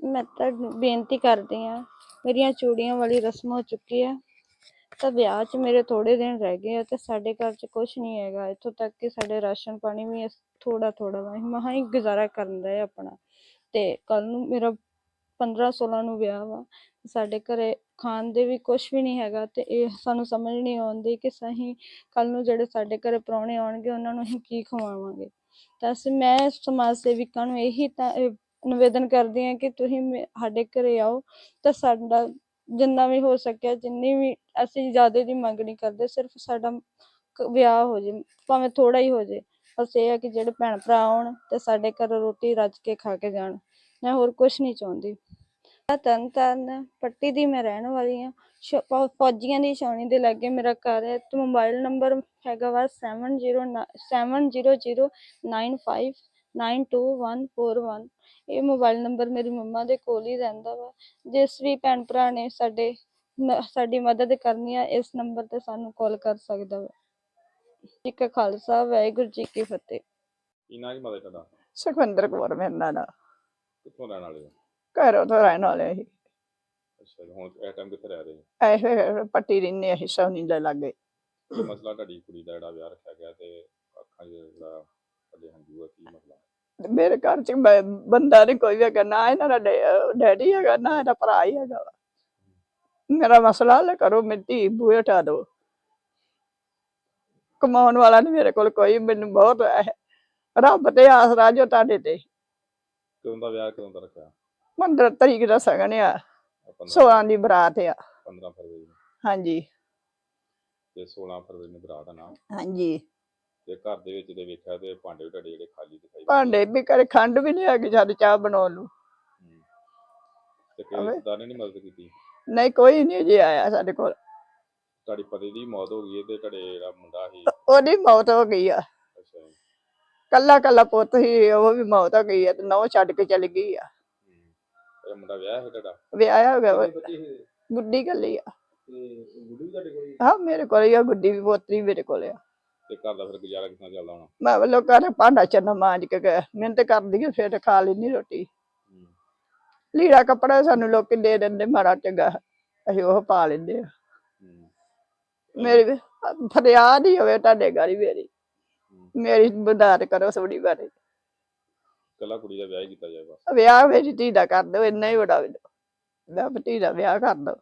ਮੈਂ ਤੁਹਾਨੂੰ ਬੇਨਤੀ ਕਰਦੀ ਹਾਂ, ਮੇਰੀਆਂ ਚੂੜੀਆਂ ਵਾਲੀ ਰਸਮ ਹੋ ਚੁੱਕੀ ਹੈ। ਤਾਂ ਵਿਆਹ 'ਚ ਮੇਰੇ ਥੋੜੇ ਦਿਨ ਰਹਿ ਗਏ ਆ ਤੇ ਸਾਡੇ ਘਰ 'ਚ ਕੁਝ ਨਹੀਂ ਹੈਗਾ। ਇੱਥੋਂ ਤੱਕ ਕਿ ਸਾਡੇ ਰਾਸ਼ਨ ਪਾਣੀ ਵੀ ਥੋੜਾ ਥੋੜਾ ਵਾ ਮਹਾਂ ਹੀ ਗੁਜ਼ਾਰਾ ਕਰਨ ਦਾ ਹੈ ਆਪਣਾ। ਤੇ ਕੱਲ ਨੂੰ ਮੇਰਾ 15 16 ਨੂੰ ਵਿਆਹ ਵਾ। ਸਾਡੇ ਘਰੇ ਖਾਣ ਦੇ ਵੀ ਕੁਝ ਵੀ ਨਹੀਂ ਹੈਗਾ ਤੇ ਇਹ ਸਾਨੂੰ ਸਮਝ ਨਹੀਂ ਆਉਂਦੀ ਕਿ ਸਹੀ ਕੱਲ ਨੂੰ ਜਿਹੜੇ ਸਾਡੇ ਘਰੇ ਪ੍ਰਾਹੁਣੇ ਆਉਣਗੇ, ਉਹਨਾਂ ਨੂੰ ਅਸੀਂ ਕੀ ਖਵਾਵਾਂਗੇ। ਤਾਂ ਮੈਂ ਸਮਾਜ ਸੇਵਿਕਾਂ ਨੂੰ ਇਹੀ ਤਾਂ ਨਿਵੇਦਨ ਕਰਦੀ ਹਾਂ ਕਿ ਤੁਸੀਂ ਮੇ- ਸਾਡੇ ਘਰੇ ਆਓ ਤਾਂ ਸਾਡਾ ਜਿੰਨਾ ਵੀ ਹੋ ਸਕਿਆ, ਜਿੰਨੀ ਵੀ ਅਸੀਂ ਜ਼ਿਆਦਾ ਦੀ ਮੰਗ ਨਹੀਂ ਕਰਦੇ, ਸਿਰਫ ਸਾਡਾ ਕ- ਵਿਆਹ ਹੋ ਜੇ, ਭਾਵੇਂ ਥੋੜਾ ਹੀ ਹੋ ਜੇ। ਬਸ ਇਹ ਹੈ ਕਿ ਜਿਹੜੇ ਭੈਣ ਭਰਾ ਆਉਣ ਤੇ ਸਾਡੇ ਘਰ ਰੋਟੀ ਰੱਜ ਕੇ ਖਾ ਕੇ ਜਾਣ। ਮੈਂ ਹੋਰ ਕੁਝ ਨਹੀਂ ਚਾਹੁੰਦੀ। ਮੈਂ ਤਰਨ ਤਾਰਨ ਪੱਟੀ ਦੀ ਮੈਂ ਰਹਿਣ ਵਾਲੀ ਹਾਂ। ਸ਼- ਫੌ- ਫੌਜੀਆਂ ਦੀ ਛਾਉਣੀ ਦੇ ਲਾਗੇ ਮੇਰਾ ਘਰ ਹੈ। ਤੇ ਮੋਬਾਈਲ ਨੰਬਰ ਹੈਗਾ ਵਾ 709709592141 ਇਹ ਮੋਬਾਈਲ ਨੰਬਰ ਮੇਰੀ ਮੰਮਾ ਦੇ ਕੋਲ ਹੀ ਰਹਿੰਦਾ ਵਾ। ਜਿਸ ਵੀ ਭੈਣ ਭਰਾ ਨੇ ਸਾਡੇ ਸਾਡੀ ਮਦਦ ਕਰਨੀ ਆ ਇਸ ਨੰਬਰ ਤੇ ਸਾਨੂੰ ਕਾਲ ਕਰ ਸਕਦਾ ਵਾ। ਜੀ ਕਾ ਖਾਲਸਾ ਵਾਹਿਗੁਰੂ ਜੀ ਕੀ ਫਤਿਹ। ਕੀ ਨਾਂ ਜੀ ਮਦਦ ਤੁਹਾਡਾ? ਸੁਖਵਿੰਦਰ ਕੌਰ ਮੇਰੇ ਨਾਲ। ਆ। ਕਿੱਥੋਂ ਰਹਿਣ ਵਾਲੇ ਹੋ? ਘਰੋਂ ਤੋਂ ਰਹਿਣ ਵਾਲੇ ਸੀ ਅੱਛਾ ਜੀ ਹੁਣ ਇਸ ਟਾਈਮ ਕਿੱਥੇ ਰਹਿ ਰਹੇ ਹੋ? ਐਸੇ ਪੱਟੀ ਰਿੰਨੇ ਅਸੀਂ ਸੌਨੀ ਦੇ ਲਾਗੇ। ਮਸਲਾ ਤੁਹਾਡੀ ਕੁੜੀ ਦਾ ਜਿਹੜਾ ਵਿਆਹ ਰੱਖਿਆ ਗਿਆ ਤੇ ਅੱਖਾਂ 'ਚ ਜਿਹੜਾ ਤੁਹਾਡੇ ਹੰਝੂ ਆ ਕੀ ਮਸਲਾ? ਤੇ ਮੇਰੇ ਘਰ ਚ ਬੰਦਾ ਨਹੀਂ ਕੋਈ ਵੀ ਹੈਗਾ ਨਾ ਇਹਨਾਂ ਦਾ ਡੈ- ਅਹ ਡੈਡੀ ਹੈਗਾ ਨਾ ਇਹਦਾ ਭਰਾ ਹੀ ਹੈਗਾ ਵਾ। ਮੇਰਾ ਮਸਲਾ ਹੱਲ ਕਰੋ ਮੇਰੀ ਧੀ ਬੂਹੇ ਉਠਾ ਦਿਓ। ਕਮਾਉਣ ਵਾਲਾ ਨਹੀਂ ਮੇਰੇ ਕੋਲ ਕੋਈ ਮੈਨੂੰ ਬਹੁਤ ਹੈ ਰੱਬ ਤੇ ਆਸਰਾ ਜੋ ਤੁਹਾਡੇ ਤੇ। ਕਦੋਂ ਦਾ ਵਿਆਹ ਕਦੋਂ ਦਾ ਰੱਖਿਆ? 15 ਤਰੀਕ ਦਾ ਸਗਨ ਆ ਆਹ ਪੰਦਰਾਂ 16 ਦੀ ਬਰਾਤ ਆ। 15 ਫਰਵਰੀ ਨੂੰ। ਹਾਂਜੀ। ਤੇ 16 ਫਰਵਰੀ ਨੂੰ ਭਰਾ ਦਾ ਨਾਮ ਹਾਂਜੀ। ਤੇ ਘਰ ਦੇ ਵਿੱਚ ਦੇ ਵੇਖਿਆ ਤੇ ਭਾਂਡੇ ਵੀ ਤੁਹਾਡੇ ਜਿਹੜੇ ਖਾਲੀ ਦਿਖਾਈ ਦਿੰਦੇ। ਭਾਂਡੇ ਵੀ ਘਰੇ ਖੰਡ ਵੀ ਨਹੀਂ ਹੈਗੀ ਜਦ ਚਾਹ ਬਣਾਉਣ ਨੂੰ ਹੂੰ। ਤੇ ਕਿਸੇ ਅਵੇ। ਰਿਸ਼ਤੇਦਾਰ ਨੇ ਨਹੀਂ ਮਦਦ ਕੀਤੀ ਨਹੀਂ ਕੋਈ ਨਹੀਂ ਜੇ ਆਇਆ ਸਾਡੇ ਕੋਲ ਤੁਹਾਡੀ ਪਤੀ ਦੀ ਮੌਤ ਹੋ ਗਈ ਹੈ ਤੇ ਤੁਹਾਡੇ ਜਿਹੜਾ ਮੁੰਡਾ ਸੀ ਉਹਦੀ ਮੌਤ ਹੋ ਗਈ ਆ ਅੱਛਾ ਜੀ ਕੱਲਾ ਕੱਲਾ ਪੁੱਤ ਸੀ ਉਹ ਵੀ ਮੌਤ ਹੋ ਗਈ ਆ ਤੇ ਨੌ ਛੱਡ ਕੇ ਚਲੀ ਗਈ ਆ ਹੂੰ। ਇਹ ਮੁੰਡਾ ਵਿਆਹ ਹੈ ਤੁਹਾਡਾ ਵਿਆਹਿਆ ਹੋ ਗਿਆ ਵਾ? ਗੁੱਡੀ ਕੱਲੀ ਆ ਤੇ ਗੁੱਡੀ ਵੀ ਤੁਹਾਡੇ ਕੋਲ ਹੀ? ਹਾਂ ਮੇਰੇ ਕੋਲ ਹੀ ਆ ਗੁੱਡੀ ਵੀ ਪੋਤਰੀ ਮੇਰੇ ਕੋਲ ਆ ਤੇ ਘਰ ਦਾ ਫਿਰ ਗੁਜ਼ਾਰਾ ਕਿਸ ਤਰ੍ਹਾਂ ਚੱਲਦਾ ਹੋਣਾ? ਮੈਂ ਵੱਲੋਂ ਘਰ ਭਾਂਡਾ ਚੰਨਾ ਮਾਂਜ ਕੇ ਗਏ ਮਿਹਨਤ ਕਰਦੀ ਆ ਫਿਰ ਖਾ ਲੈਣੀ ਰੋਟੀ। ਹੂੰ। ਲੀੜਾ ਕੱਪੜਾ ਸਾਨੂੰ ਲੋਕੀ ਦੇ ਦਿੰਦੇ ਮਾੜਾ ਚੰਗਾ ਅਸੀਂ ਉਹ ਪਾ ਲੈਂਦੇ ਆ। ਹੂੰ। ਮੇਰੀ ਵੀ ਫਰਿਆਦ ਹੀ ਹੋਵੇ ਤੁਹਾਡੇ ਗਾੜੀ ਮੇਰੀ। ਮੇਰੀ ਮਦਦ ਕਰੋ ਥੋੜੀ ਬਾਰੇ ਕੱਲਾ ਕੁੜੀ ਦਾ ਵਿਆਹ ਹੀ ਕੀਤਾ ਜਾਏ ਬਸ। ਵਿਆਹ ਮੇਰੀ ਧੀ ਦਾ ਕਰ ਦਿਓ ਇੰਨਾ ਹੀ ਬੜਾ ਮੈਂ ਧੀ ਦਾ ਵਿਆਹ ਕਰ ਦਿਓ।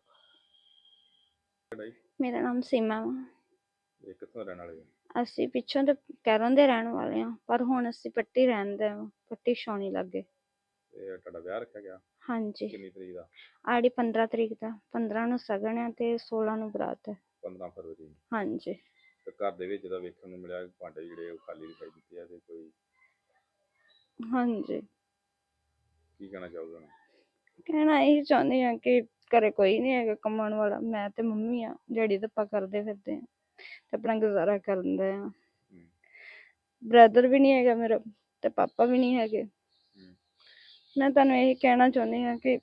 ਮੇਰਾ ਨਾਮ ਸੀਮਾ ਵਾ। ਇਹ ਕਿੱਥੋਂ ਰਹਿਣ ਵਾਲੇ ਹੋ? ਅਸੀਂ ਪਿੱਛੋਂ ਤੇ ਕੈਰਨ ਦੇ ਰਹਿਣ ਵਾਲੇ ਹਾਂ ਪਰ ਹੁਣ ਅਸੀਂ ਪੱਟੀ ਰਹਿੰਦੇ ਹਾਂ ਪੱਟੀ ਛਾਉਣੀ ਲੱਗੇ ਤੇ ਤੁਹਾਡਾ ਵਿਆਹ ਰੱਖਿਆ ਗਿਆ? ਹਾਂਜੀ। ਕਿੰਨੀ ਤਰੀਕ ਦਾ? ਆੜੀ 15 ਤਰੀਕ ਦਾ 15 ਨੂੰ ਸਗਨ ਹੈ ਤੇ 16 ਨੂੰ ਬਰਾਤ ਹੈ 15 ਫਰਵਰੀ ਨੂੰ? ਹਾਂਜੀ। ਤੇ ਘਰ ਦੇ ਵਿੱਚ ਦਾ ਵੇਖਣ ਨੂੰ ਮਿਲਿਆ ਕਿ ਭਾਂਡੇ ਜਿਹੜੇ ਉਹ ਖਾਲੀ ਦਿਖਾਈ ਦਿੱਤੇ ਆ ਤੇ ਕੋਈ ਹਾਂਜੀ। ਕੀ ਕਹਿਣਾ ਚਾਹੋਗੇ ਹੁਣ ਕਹਿਣਾ ਇਹ ਚਾਹੁੰਦੀ ਹਾਂ ਕਿ ਘਰੇ ਕੋਈ ਨਹੀਂ ਹੈਗਾ ਕਮਾਉਣ ਵਾਲਾ ਮੈਂ ਤੇ ਮੰਮੀ ਆ ਜਿਹੜੀ ਧੱਪਾ ਕਰਦੇ ਫਿਰਦੇ ਆ। ਤੇ ਆਪਣਾ ਗੁਜ਼ਾਰਾ ਕਰਨ ਦੇ ਆ। ਬ੍ਰਦਰ ਵੀ ਨਹੀਂ ਹੈਗਾ ਮੇਰਾ ਤੇ ਪਾਪਾ ਵੀ ਨਹੀਂ ਹੈਗੇ। ਮੈਂ ਤੁਹਾਨੂੰ ਇਹ ਕਹਿਣਾ ਚਾਹੁੰਦੀ ਹਾਂ ਕਿ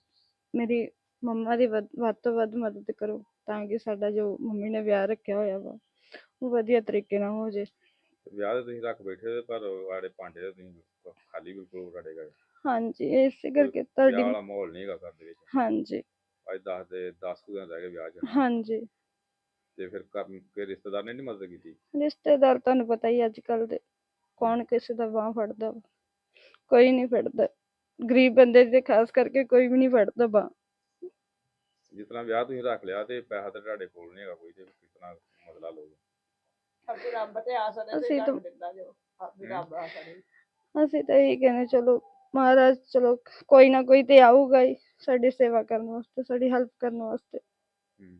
ਮੇਰੀ ਮੰਮਾ ਦੀ ਵੱਧ ਵੱਧ ਤੋਂ ਵੱਧ ਮਦਦ ਕਰੋ ਤਾਂ ਕਿ ਸਾਡਾ ਜੋ ਮੰਮੀ ਨੇ ਵਿਆਹ ਰੱਖਿਆ ਹੋਇਆ ਵਾ ਉਹ ਵਧੀਆ ਤਰੀਕੇ ਨਾਲ ਹੋ ਜੇ। ਵਿਆਹ ਤੇ ਤੁਸੀਂ ਰੱਖ ਬੈਠੇ ਤੇ ਪਰ ਆੜੇ ਭਾਂਡੇ ਤੇ ਤੁਸੀਂ ਖਾਲੀ ਬਿਲਕੁਲ ਘਰ। ਹਾਂਜੀ ਇਸੇ ਕਰਕੇ ਵਿਆਹ ਤੁਹਾਡੀ ਵਾਲਾ ਮਾਹੌਲ ਨਹੀਂ ਹੈਗਾ ਘਰ ਦੇ ਵਿੱਚ। ਹਾਂਜੀ। ਅੱਜ 10 ਦੇ 10 ਕੁ ਦਿਨ ਰਹਿ ਗਏ ਵਿਆਹ 'ਚ। ਹਾਂਜੀ। ਤੇ ਫਿਰ ਘਰ ਕੇ ਰਿਸ਼ਤੇਦਾਰ ਨੇ ਨਹੀਂ ਮਦਦ ਕੀਤੀ? ਰਿਸ਼ਤੇਦਾਰ ਤੁਹਾਨੂੰ ਪਤਾ ਹੀ ਅੱਜ ਕੱਲ ਦੇ ਕੌਣ ਕਿਸੇ ਦਾ ਬਾਂਹ ਫੜਦਾ ਵਾ ਕੋਈ ਨਹੀਂ ਫੜਦਾ। ਗਰੀਬ ਬੰਦੇ ਦੀ ਤੇ ਖਾਸ ਕਰਕੇ ਕੋਈ ਵੀ ਨਹੀਂ ਫੜਦਾ ਬਾਂਹ। ਜਿਸ ਤਰ੍ਹਾਂ ਵਿਆਹ ਤੁਸੀਂ ਰੱਖ ਲਿਆ ਤੇ ਪੈਸਾ ਤੇ ਤੁਹਾਡੇ ਕੋਲ ਨਹੀਂ ਹੈਗਾ ਕੋਈ ਤੇ ਕਿਸ ਤਰ੍ਹਾਂ ਮਸਲਾ ਲਓਗੇ ਰੱਬ ਤੇ ਆਸ ਅਸੀਂ ਤਾਂ- ਦਿੰਦਾ ਜੋ ਰੱਬ ਆਸ ਅਸੀਂ ਤਾਂ ਇਹੀ ਕਹਿੰਦੇ ਚਲੋ ਮਹਾਰਾਜ ਚਲੋ ਕੋਈ ਨਾ ਕੋਈ ਤੇ ਆਊਗਾ ਹੀ ਸਾਡੀ ਸੇਵਾ ਕਰਨ ਵਾਸਤੇ ਸਾਡੀ ਹੈਲਪ ਕਰਨ ਵਾਸਤੇ। ਹੂੰ।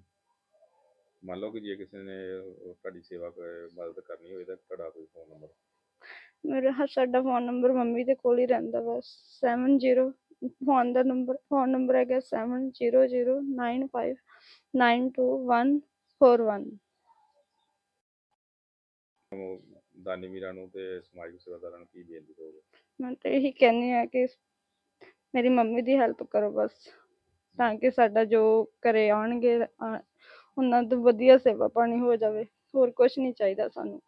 ਮੰਨ ਲਓ ਕਿ ਜੇ ਕਿਸੇ ਨੇ ਤੁਹਾਡੀ ਸੇਵਾ ਕ- ਮਦਦ ਕਰਨੀ ਹੋਵੇ ਤਾਂ ਤੁਹਾਡਾ ਕੋਈ ਫੋਨ ਨੰਬਰ ਮੇਰਾ ਹ- ਸਾਡਾ ਫੋਨ ਨੰਬਰ ਮੰਮੀ ਦੇ ਕੋਲ ਹੀ ਰਹਿੰਦਾ ਵਾ 70 ਫੋਨ ਦਾ ਨੰਬਰ ਫੋਨ ਨੰਬਰ ਹੈਗਾ 7009592141 ਦਾਨੀ ਵੀਰਾਂ ਨੂੰ ਤੇ ਸਮਾਜਿਕ ਸੇਵਾਦਾਰਾਂ ਨੂੰ ਕੀ ਬੇਨਤੀ ਕਰੋਗੇ? ਮੈਂ ਤਾਂ ਇਹੀ ਕਹਿੰਦੀ ਆ ਕਿ ਮੇਰੀ ਮੰਮੀ ਦੀ ਹੈਲਪ ਕਰੋ ਬਸ ਤਾਂ ਕਿ ਸਾਡਾ ਜੋ ਘਰੇ ਆਉਣਗੇ ਆ- ਉਹਨਾਂ ਤੋਂ ਵਧੀਆ ਸੇਵਾ ਪਾਣੀ ਹੋ ਜਾਵੇ। ਹੋਰ ਕੁਝ ਨਹੀਂ ਚਾਹੀਦਾ ਸਾਨੂੰ।